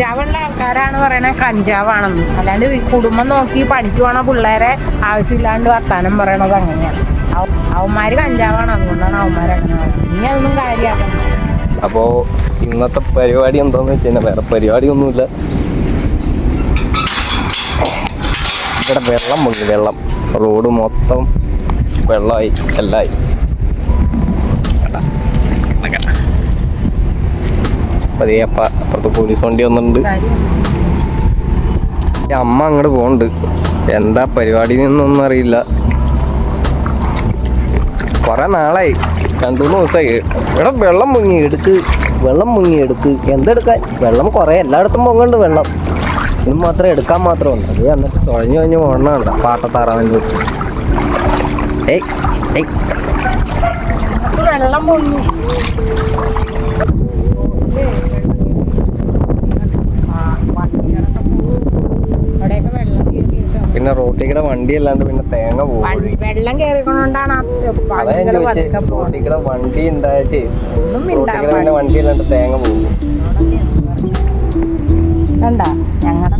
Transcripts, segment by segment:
കഞ്ചാവുള്ള ആൾക്കാരാണ് പറയണത് കഞ്ചാവാണെന്ന്. അല്ലാണ്ട് കുടുംബം നോക്കി പണിക്ക് പോണ പിള്ളേരെ ആവശ്യമില്ലാണ്ട് വർത്താനം പറയണത് അങ്ങനെയാണ്. അവന്മാർ കഞ്ചാവാണ്. അതുകൊണ്ടാണ് അവന്മാര് അങ്ങനെ പറയുന്നത്. നീ അതൊന്നും ഇന്നത്തെ പരിപാടി എന്താന്ന് വെച്ച് കഴിഞ്ഞാൽ വേറെ പരിപാടിയൊന്നുമില്ല. ഇവിടെ വെള്ളം മുങ്ങി വെള്ളം. റോഡ് മൊത്തം വെള്ളമായി എല്ലായി ദേ അപ്പ അപ്പുറത്ത് പോലീസ് വണ്ടി വന്നിട്ടുണ്ട്. അമ്മ അങ്ങോട്ട് പോണ്ട് എന്താ പരിപാടി എന്നൊന്നും അറിയില്ല. കുറെ നാളായി. രണ്ടു മൂന്ന് ദിവസമായി ഇവിടെ വെള്ളം മുങ്ങി. എടുക്ക്. വെള്ളം മുങ്ങി. എടുക്ക്. എന്തെടുക്കാൻ? വെള്ളം കുറേ എല്ലായിടത്തും പൊങ്ങുന്നുണ്ട് വെള്ളം. ഇത് മാത്രം എടുക്കാൻ മാത്രം ഉണ്ട് അത് എന്നിട്ട് തുഴഞ്ഞു കഴിഞ്ഞ് പോകണണ്ട പാട്ടത്താറാൻ ഏയ് ഏയ്. വെള്ളം പൊങ്ങി ആ, വണ്ടികളൊക്കെ പോകും. അവിടെയൊക്കെ വെള്ളം കയറിയിട്ടോ. പിന്നെ റോട്ടിൽ കൂടെ വണ്ടി അല്ലാണ്ട് പിന്നെ തേങ്ങ പോകും വെള്ളം അതാ ഞാൻ. റോട്ടിൽ കൂടെ വണ്ടി ഉണ്ടായേ ഒന്നും റോട്ടിൽ കൂടെ പിന്നെ വണ്ടി. അല്ലാണ്ട് തേങ്ങ പോകും കണ്ട ഞങ്ങളുടെ.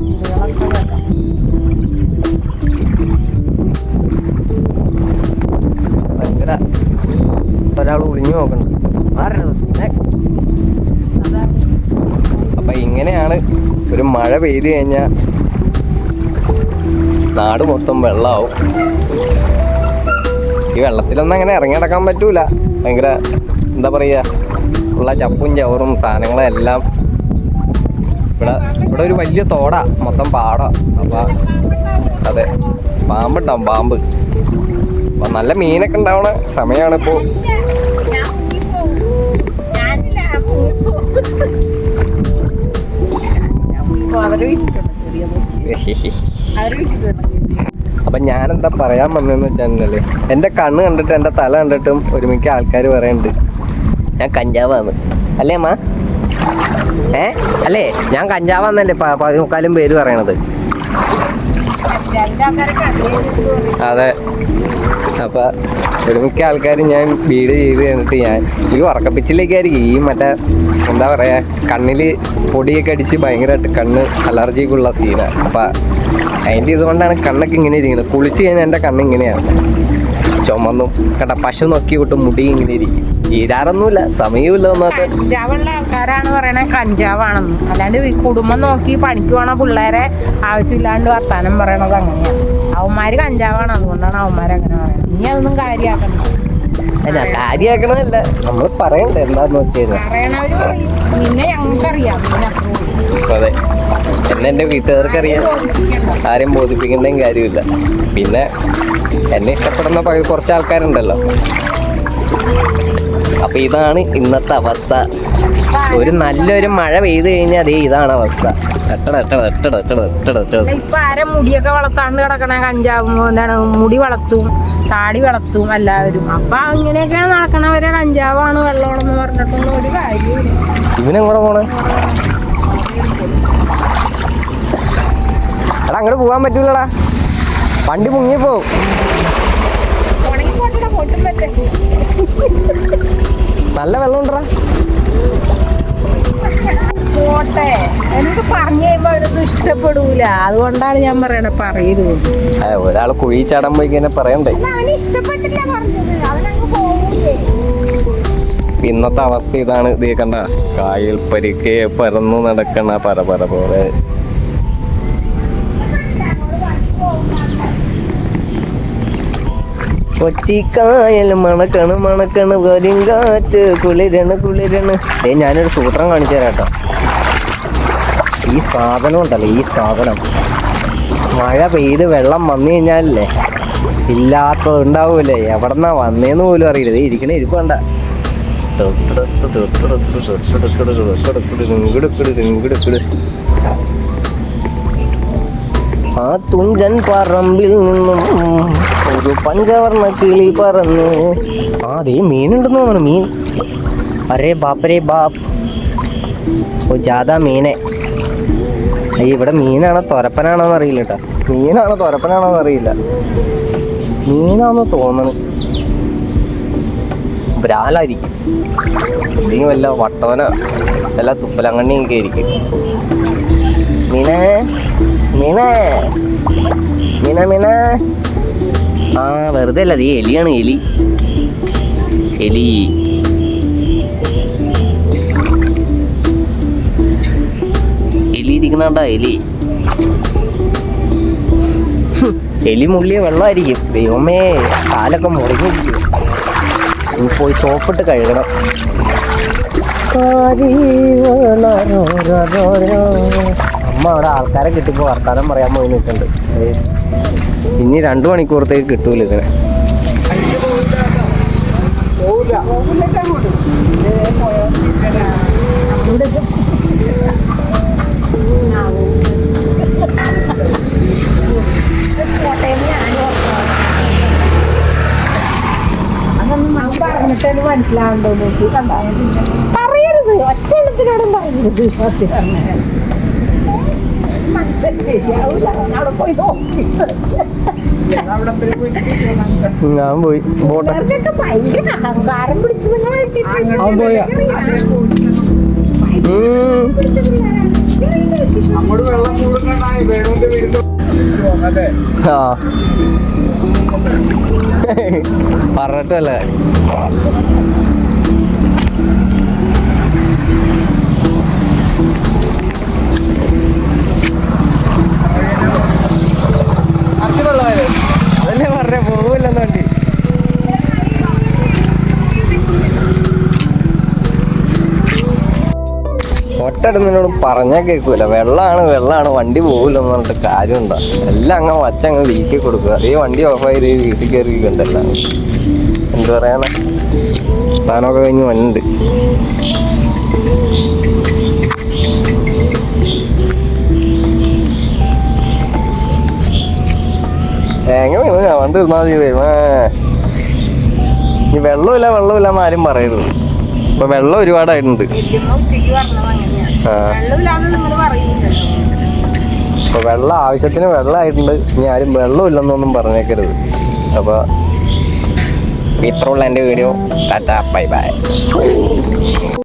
ഭയങ്കര ഒരാൾ ഒളിഞ്ഞു മാറരുത് അപ്പൊ ഇങ്ങനെയാണ് ഒരു മഴ പെയ്തു കഴിഞ്ഞാൽ നാട് മൊത്തം വെള്ളമാവും ഈ വെള്ളത്തിലൊന്നും അങ്ങനെ ഇറങ്ങി നടക്കാൻ പറ്റൂല. ഭയങ്കര എന്താ പറയാ ഉള്ള ചപ്പും ചവറും സാധനങ്ങളും എല്ലാം ഇവിടെ ഇവിടെ ഒരു വലിയ തോടാ മൊത്തം പാടാ. അപ്പൊ അതെ പാമ്പുണ്ടാവും പാമ്പ്. അപ്പൊ നല്ല മീനൊക്കെ ഉണ്ടാവണ സമയമാണിപ്പോൾ ഹി. അവർ എന്താ അപ്പൊ ഞാനെന്താ പറയാൻ വന്നതെന്ന് വെച്ചാൽ എന്റെ കണ്ണ് കണ്ടിട്ട് എന്റെ തല കണ്ടിട്ടും ഒരുമിക്ക ആൾക്കാർ പറയുന്നുണ്ട് ഞാൻ കഞ്ചാവാന്ന്. അല്ലേ അമ്മ? ഏ? അല്ലേ? ഞാൻ കഞ്ചാവാന്നല്ലേ പതിമുക്കാലും പേര് പറയണത് രണ്ട് ആൾക്കാരെ കണ്ടിട്ട് തോന്നി. അതെ. അപ്പൊ ഒരു മിക്ക ആൾക്കാരും ഞാൻ വീട് ചെയ്ത് കഴിഞ്ഞിട്ട് ഞാൻ ഈ ഉറക്കപ്പിച്ചിലേക്കായിരിക്കും. ഈ മറ്റേ എന്താ പറയാ കണ്ണിൽ പൊടിയൊക്കെ അടിച്ച് ഭയങ്കരമായിട്ട് കണ്ണ് അലർജിക്കുള്ള സീനാണ് അപ്പൊ അതിന്റെ ഇതുകൊണ്ടാണ് കണ്ണൊക്കെ ഇങ്ങനെ ഇരിക്കുന്നത്. കുളിച്ച് കഴിഞ്ഞാൽ എന്റെ കണ്ണ് ഇങ്ങനെയാണ് ചുമന്നും കണ്ട പശു നോക്കി വിട്ട് മുടി ഇങ്ങനെ ഇരിക്കും. ഈരാറൊന്നുമില്ല സമയമില്ല ഒന്നാമത്തെ കഞ്ചാവുള്ള ആൾക്കാരാണ് പറയണേ കഞ്ചാവാണെന്ന്. അല്ലാണ്ട് ഈ കുടുംബം നോക്കി പണിക്ക് പോണ പിള്ളേരെ ആവശ്യമില്ലാണ്ട് വർത്താനം പറയണത് അങ്ങനെയാണ്. അവന്മാര് കഞ്ചാവാണ് അതുകൊണ്ടാണ് അവന്മാര് അങ്ങനെ പറയുന്നത്. നീ അതൊന്നും കാര്യമാക്കണം അല്ല കാര്യമാക്കണമല്ല നമ്മൾ പറയണ്ടേ എന്താന്ന് വെച്ചാൽ നിന്നെ ഞങ്ങൾക്കറിയാം അതെ. എന്നെ എന്റെ വീട്ടുകാർക്കറിയാം. ആരും ബോധിപ്പിക്കുന്നതും കാര്യമില്ല പിന്നെ എന്നെ ഇഷ്ടപ്പെടുന്ന കുറച്ച് ആൾക്കാരുണ്ടല്ലോ. അപ്പൊ ഇതാണ് ഇന്നത്തെ അവസ്ഥ. ഒരു നല്ലൊരു മഴ പെയ്തു കഴിഞ്ഞാൽ അതേ ഇതാണ് അവസ്ഥ. ഇപ്പൊ ആരെ മുടിയൊക്കെ വളർത്താണ്ട് കിടക്കണ? കഞ്ചാവും എന്താണ് മുടി വളർത്തും താടി വളർത്തും എല്ലാവരും. അപ്പൊ അങ്ങനെയൊക്കെയാണ് നടക്കണവരെ. കഞ്ചാവാണ് വെള്ളമാണെന്ന് പറഞ്ഞിട്ടൊന്നും ഒരു കാര്യമില്ല ഇവനെങ്ങോടെ പോണേ? അങ്ങോട്ട് പോകാൻ പറ്റൂലടാ. വണ്ടി പറ്റേ നല്ല വെള്ളം ഉണ്ടടാ പോട്ടെ. എനിക്ക് പറഞ്ഞു കഴിയുമ്പോ അവരൊന്നും ഇഷ്ടപ്പെടൂല. അതുകൊണ്ടാണ് ഞാൻ പറയണേ പറയരുത്. ഒരാൾ കുഴി ചാടാൻ പോയി കഴിഞ്ഞാൽ പറയണ്ടേ? അവന് ഇഷ്ടപ്പെട്ടില്ല പറഞ്ഞത്. അവനങ്ങ് പോകൂലേ ഇന്നത്തെ അവസ്ഥ ഇതാണ്. ഇത് കണ്ട കായൽ പരിക്കെ പരന്നു നടക്കണ പര പര പോലെ. കൊച്ചിക്കായൽ മണക്കണ് മണക്കണ് കരിങ്കാറ്റ് കുളിരണ് കുളിരണ്. ഏ ഞാനൊരു സൂത്രം കാണിച്ചു തരാം കേട്ടോ ഈ സാധനം ഉണ്ടല്ലോ ഈ സാധനം. മഴ പെയ്ത് വെള്ളം വന്നു കഴിഞ്ഞാലല്ലേ ഇല്ലാത്തത് ഉണ്ടാവൂലേ? എവിടെന്നാ വന്നേന്ന് പോലും അറിയില്ല. ഇരിക്കണ ഇരിക്കണേ ഇരിപ്പ് കണ്ട. ആ തുഞ്ചൻ പറമ്പിൽ നിന്നും ഒരു പഞ്ചവർണ കിളി പറന്ന്. ആ ദേ മീനുണ്ടെന്ന് തോന്നുന്നു മീൻ. അരേ ബാപ്പരേ ബാപ്പ്. ഓ ജാഥാ മീനെ. അയ്യ ഇവിടെ മീനാണോ തുരപ്പനാണോന്ന് അറിയില്ല കേട്ടോ. മീനാണോ തുരപ്പനാണോന്ന് അറിയില്ല. മീനാണെന്ന് തോന്നണു. ബ്രാലായിരിക്കും. ഇല്ലെങ്കിൽ വല്ല വട്ടോന വല്ല തുപ്പലങ്ങണ്ണിയൊക്കെ ആയിരിക്കും. മീനേ. മീന മീന. ആ വെറുതെ അല്ല നീ എലിയാണ് എലി. എലി. എലി ഇരിക്കണണ്ട എലി. എലി മുള്ളിയ വെള്ളമായിരിക്കും. ദൈവമേ കാലൊക്കെ മുറിഞ്ഞിരിക്കും. പോയി സോപ്പിട്ട് കഴുകണം. അമ്മ അവിടെ ആൾക്കാരെ കിട്ടിപ്പോ വർത്താനം പറയാൻ പോയി നിൽക്കുന്നുണ്ട്. ഇനി രണ്ടു മണിക്കൂറത്തേക്ക് കിട്ടൂല ഇതിനെ മനസ്സിലാവണ്ടോ നോക്കി. പറയരുത് ഒറ്റ എണ്ണത്തിനോടും പറയരുത്. മനസ്സിൽ അവിടെ പോയി നോക്കി ഞാൻ പോയി. ബോട്ട്. ഭയങ്കര അഹങ്കാരം പിടിച്ചു ആ അവൻ ഒട്ടടുന്നതിനോട് പറഞ്ഞാൽ കേൾക്കൂല. വെള്ളമാണ് വെള്ളമാണ് വണ്ടി പോകില്ല എന്ന് പറഞ്ഞിട്ട് കാര്യമുണ്ടോ? എല്ലാം അങ്ങ് വച്ചങ്ങ് വീക്കി കൊടുക്കുക. ഈ വണ്ടി ഓഫായി വീട്ടിൽ കയറി കണ്ടല്ല എന്ത് പറയാനാ? സാധനമൊക്കെ കഴിഞ്ഞ് വന്നുണ്ട് എങ്ങനെ ഞാൻ വന്നിരുന്നാ മതി. വെള്ളമില്ല വെള്ളമില്ല ആരും പറയരുത്. ഇപ്പൊ വെള്ളം ഒരുപാടായിട്ടുണ്ട്. അപ്പൊ വെള്ളം ആവശ്യത്തിന് വെള്ളമായിട്ടുണ്ട്. ഇനി ആരും വെള്ളം ഇല്ലെന്നൊന്നും പറഞ്ഞേക്കരുത്. അപ്പൊ ഇത്രയുള്ള എന്റെ വീഡിയോ. ടാറ്റ. Bye bye.